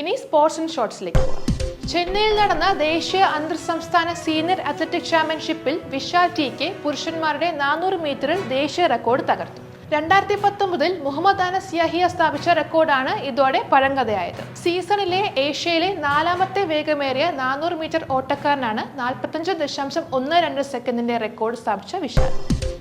ഇനി sports and ഷോർട്സിലേക്ക് ചെന്നൈയിൽ നടന്ന ദേശീയ അന്തർ സംസ്ഥാന സീനിയർ അത്ലറ്റിക് ചാമ്പ്യൻഷിപ്പിൽ വിശാൽ ടി കെ പുരുഷന്മാരുടെ നാനൂറ് മീറ്ററിൽ ദേശീയ റെക്കോർഡ് തകർത്തു. രണ്ടായിരത്തി പത്തൊമ്പതിൽ മുഹമ്മദ് അനസ് യഹിയ സ്ഥാപിച്ച റെക്കോർഡാണ് ഇതോടെ പഴങ്കഥയായത്. സീസണിലെ ഏഷ്യയിലെ നാലാമത്തെ വേഗമേറിയ നാനൂറ് മീറ്റർ ഓട്ടക്കാരനാണ് നാൽപ്പത്തഞ്ച് ദശാംശം ഒന്ന് രണ്ട് സെക്കൻഡിന്റെ റെക്കോർഡ് സ്ഥാപിച്ച വിശാൽ.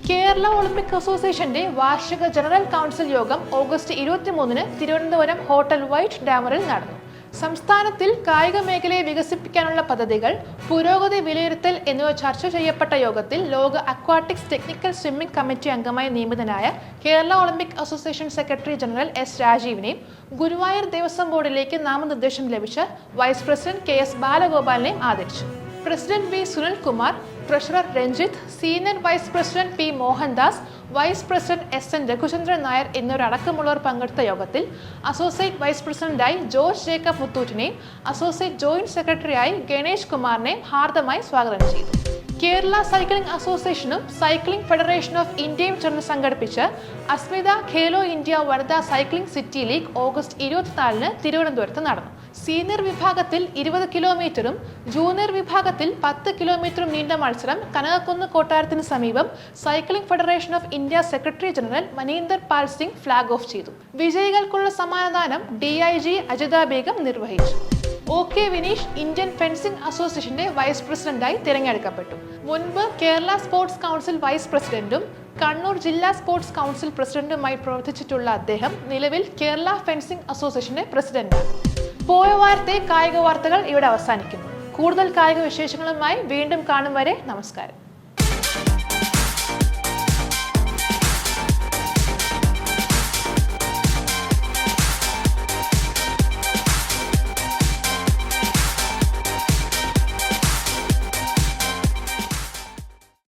കേരള ഒളിമ്പിക് അസോസിയേഷന്റെ വാർഷിക ജനറൽ കൗൺസിൽ യോഗം ഓഗസ്റ്റ് ഇരുപത്തിമൂന്നിന് തിരുവനന്തപുരം ഹോട്ടൽ വൈറ്റ് ഡാമറിൽ നടന്നു. സംസ്ഥാനത്തിൽ കായിക മേഖലയെ വികസിപ്പിക്കാനുള്ള പദ്ധതികൾ പുരോഗതി വിലയിരുത്തൽ എന്നിവ ചർച്ച ചെയ്യപ്പെട്ട യോഗത്തിൽ ലോക അക്വാട്ടിക്സ് ടെക്നിക്കൽ സ്വിമ്മിംഗ് കമ്മിറ്റി അംഗമായി നിയമിതനായ Kerala Olympic association secretary general S രാജീവിനെയും Guruvayur Devaswom ബോർഡിലേക്ക് നാമനിർദ്ദേശം ലഭിച്ച വൈസ് പ്രസിഡന്റ് കെ എസ് ബാലഗോപാലിനെയും ആദരിച്ചു. President V Sunilkumar treasurer Ranjith senior vice president P Mohandas vice president S N Raghuchandran Nair എന്നിവരടക്കമുള്ളവർ പങ്കെടുത്ത യോഗത്തിൽ അസോസിയേറ്റ് വൈസ് പ്രസിഡന്റായി George Jacob മുത്തൂറ്റിനെയും അസോസിയേറ്റ് ജോയിന്റ് സെക്രട്ടറിയായി ഗണേഷ് കുമാറിനെയും ഹാർദമായി സ്വാഗതം ചെയ്തു. കേരള സൈക്ലിംഗ് അസോസിയേഷനും സൈക്ലിംഗ് ഫെഡറേഷൻ ഓഫ് ഇന്ത്യയും ചേർന്ന് സംഘടിപ്പിച്ച് അസ്മിത ഖേലോ ഇന്ത്യ വനിതാ സൈക്ലിംഗ് സിറ്റി ലീഗ് ഓഗസ്റ്റ് ഇരുപത്തിനാലിന് തിരുവനന്തപുരത്ത് നടന്നു. സീനിയർ വിഭാഗത്തിൽ ഇരുപത് കിലോമീറ്ററും ജൂനിയർ വിഭാഗത്തിൽ പത്ത് കിലോമീറ്ററും നീണ്ട മത്സരം കനകക്കുന്ന് കൊട്ടാരത്തിന് സമീപം cycling federation of India secretary general Maninder Pal Singh flag off ചെയ്തു. വിജയികൾക്കുള്ള സമ്മാനദാനം D I G Ajitha Begum നിർവഹിച്ചു. O K Vineesh Indian fencing അസോസിയേഷന്റെ വൈസ് പ്രസിഡന്റായി തിരഞ്ഞെടുക്കപ്പെട്ടു. മുൻപ് കേരള സ്പോർട്സ് കൗൺസിൽ വൈസ് പ്രസിഡന്റും കണ്ണൂർ ജില്ലാ സ്പോർട്സ് കൗൺസിൽ പ്രസിഡന്റുമായി പ്രവർത്തിച്ചിട്ടുള്ള അദ്ദേഹം നിലവിൽ കേരള ഫെൻസിംഗ് അസോസിയേഷന്റെ പ്രസിഡന്റാണ് പോയ വാർത്തയെ കായിക വാർത്തകൾ ഇവിടെ അവസാനിക്കുന്നു. കൂടുതൽ കായിക വിശേഷങ്ങളുമായി വീണ്ടും കാണും വരെ നമസ്കാരം.